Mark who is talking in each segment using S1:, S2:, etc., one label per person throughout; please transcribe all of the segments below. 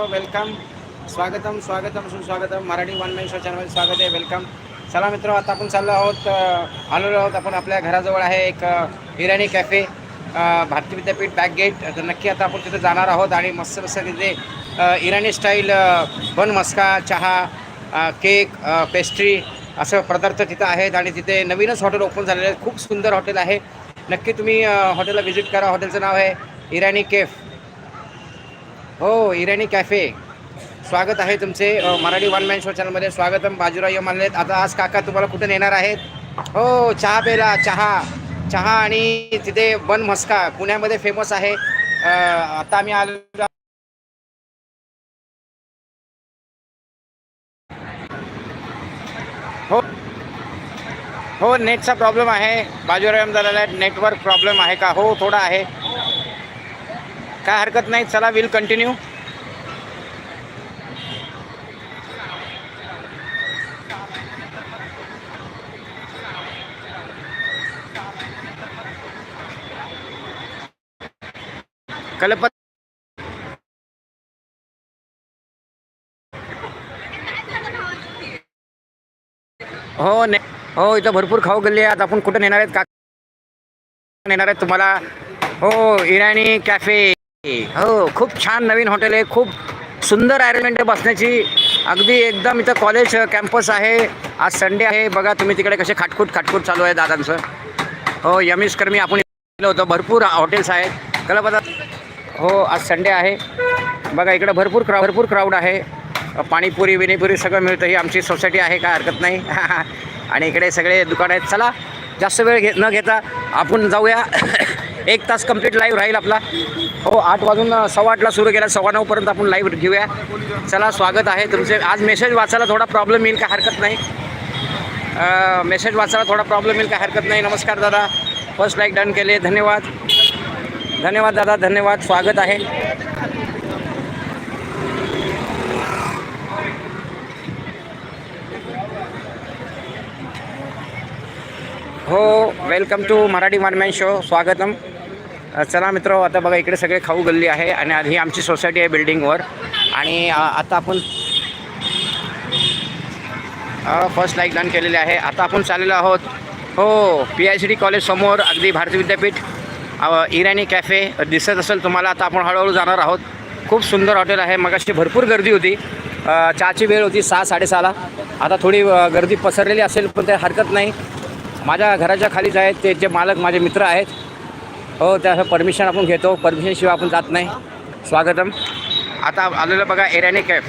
S1: Welcome स्वागतम स्वागतम सुस्वागतम Marathi one man show channel स्वागत आहे वेलकम चला मित्र आता आपण चाललो आहोत आलेलो आहोत. आपण आपल्या घराजवळ आहे एक Hirani Irani cafe Bharati Vidyapeeth back gate तर नक्की आता आपण तिथे जाणार आहोत आणि मस्त मस्त तिथे इराणी स्टाईल बन मस्का चहा केक पेस्ट्री असं पदार्थ तिथं आहेत आणि तिथे नवीनच हॉटेल ओपन झालेलं आहे खूप सुंदर हॉटेल आहे. नक्की तुम्ही हॉटेलला व्हिजिट करा. हॉटेलचं नाव आहे इराणी केफ हो इराणी कॅफे. स्वागत आहे तुमचे मराठी वन मॅन शो चॅनलमध्ये स्वागतम बाजूराव यम मानलेत आता आज काका तुम्हाला कुठे नेणार आहेत? हो चहा पेला चहा. चहा आणि तिथे बन मस्का. पुण्यामध्ये फेमस आहे. आता आम्ही आलो हो. हो नेटचा प्रॉब्लेम आहे. बाजूराव झालेला आहे नेटवर्क प्रॉब्लेम आहे का? हो थोडा आहे. काय हरकत नाही चला विल कंटिन्यू कलपत हो ने हो इथं भरपूर खाऊ गल्ली आहेत. आपण कुठं नेणार आहेत? का नेणार आहेत तुम्हाला? हो इराणी कॅफे हो खूप छान नवीन हॉटेल आहे. खूप सुंदर अरेंजमेंट आहे बसण्याची. अगदी एकदम इथं कॉलेज कॅम्पस आहे. आज संडे आहे. बघा तुम्ही तिकडे कसे खाटखूट खाटखूट चालू आहे दादांचं. हो यमीश कर्मी आपण गेलो होतो. भरपूर हॉटेल्स आहेत. कला बघा. हो आज संडे आहे. बघा इकडे भरपूर क्रा भरपूर क्राऊड आहे. पाणीपुरी विनीपुरी सगळं मिळतं. ही आमची सोसायटी आहे काय हरकत नाही. आणि इकडे सगळे दुकान आहेत. चला जास्त वेळ घे न घेता आपण जाऊया. एक तास कंप्लीट लाईव्ह राहील आपला. हो आठ वाजून सव्वा आठला सुरू केला सव्वा नऊपर्यंत आपण लाईव्ह घेऊया. चला स्वागत आहे तुमचे. आज मेसेज वाचायला थोडा प्रॉब्लेम येईल काय हरकत नाही. मेसेज वाचायला थोडा प्रॉब्लेम येईल काय हरकत नाही. नमस्कार दादा. फर्स्ट लाईक डन केले. धन्यवाद. धन्यवाद दादा. धन्यवाद. स्वागत आहे. हो वेलकम टू मराठी मारमॅन शो स्वागतम. चला मित्र आता बघा इकडे सगळे खाऊ गल्ली आहे आणि ही आमची सोसायटी आहे बिल्डिंगवर. आणि आता आपण फर्स्ट लाईक डन केलेले आहे. आता आपण चाललेलो आहोत हो P I C D college समोर अगदी भारतीय विद्यापीठ इराणी कॅफे दिसत असेल तुम्हाला आता आपण हळूहळू जाणार आहोत. खूप सुंदर हॉटेल आहे. मगाशी भरपूर गर्दी होती. चहाची वेळ होती सहा साडेसहाला. आता थोडी गर्दी पसरलेली असेल पण ते हरकत नाही. माझ्या घराच्या खालीच आहेत ते जे मालक माझे मित्र आहेत. हो त्याचं परमिशन आपण घेतो. परमिशनशिवाय आपण जात नाही. स्वागतम. आता आलेलं बघा इराणी कॅफ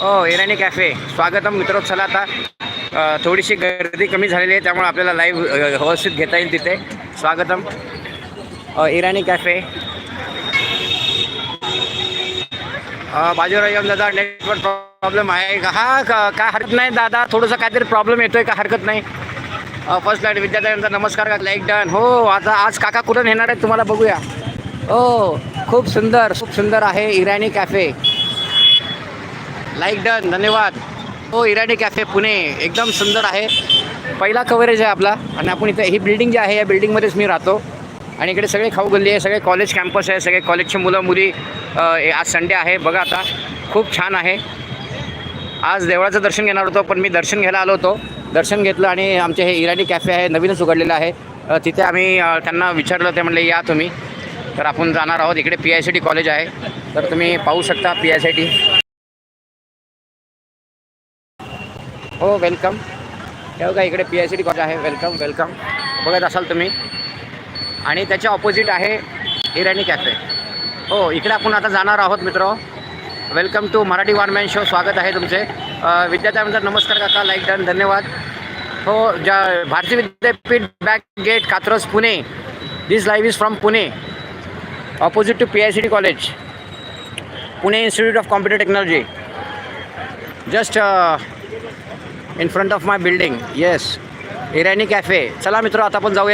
S1: हो इराणी कॅफे स्वागतम मित्र चला आता थोडीशी गर्दी कमी झालेली आहे त्यामुळे आपल्याला लाईव्ह व्यवस्थित घेता येईल तिथे. स्वागतम. इराणी कॅफे अ, यम दादा नेटवर्क प्रॉब्लेम आहे. का हा का काय हरकत नाही दादा. थोडंसं काहीतरी प्रॉब्लेम येतोय का हरकत नाही? फर्स्ट लाइट विद्यार्थ्यांचा नमस्कार का? लाईक डन हो आता आज काका कुठं नेणार आहेत तुम्हाला बघूया. हो खूप सुंदर खूप सुंदर आहे इराणी कॅफे लाईक डन धन्यवाद. हो इराणी कॅफे पुणे. एकदम सुंदर आहे. पहिला कव्हरेज आहे आपला. आणि आपण इथे ही बिल्डिंग जी आहे या बिल्डिंगमध्येच मी राहतो. आणि इकडे सगळे खाऊ गल्ली आहे सगळे कॉलेज कॅम्पस आहे सगळे कॉलेजचे मुलं मुली आज संडे आहे. बघा आता खूप छान आहे. आज देवळाचं दर्शन घेणार होतो पण मी दर्शन घ्यायला आलो होतो. दर्शन घेतलं आणि आमचे हे इराणी कॅफे आहे नवीनच उघडलेलं आहे. तिथे आम्ही त्यांना विचारलं ते म्हणले या तुम्ही. तर आपण जाणार आहोत. इकडे P I C T college आहे. तर तुम्ही पाहू शकता पी आय सी टी. हो वेलकम. हे बघा इकडे P I C T college आहे. Welcome welcome. बघत असाल तुम्ही. आणि त्याच्या ऑपोजिट आहे इराणी कॅफे. हो इकडे आपण आता जाणार आहोत मित्र. Welcome to Marathi one man show स्वागत आहे तुमचे. अ, विद्यार्थ्यांचा नमस्कार काका लाईक डन धन्यवाद. हो ज्या Bharati Vidyapeeth back gate Katraj Pune. This live is from Pune. Opposite to P I C D college Pune Institute of Computer Technology just in front of my building yes Irani cafe चला मित्र आता आपण जाऊया.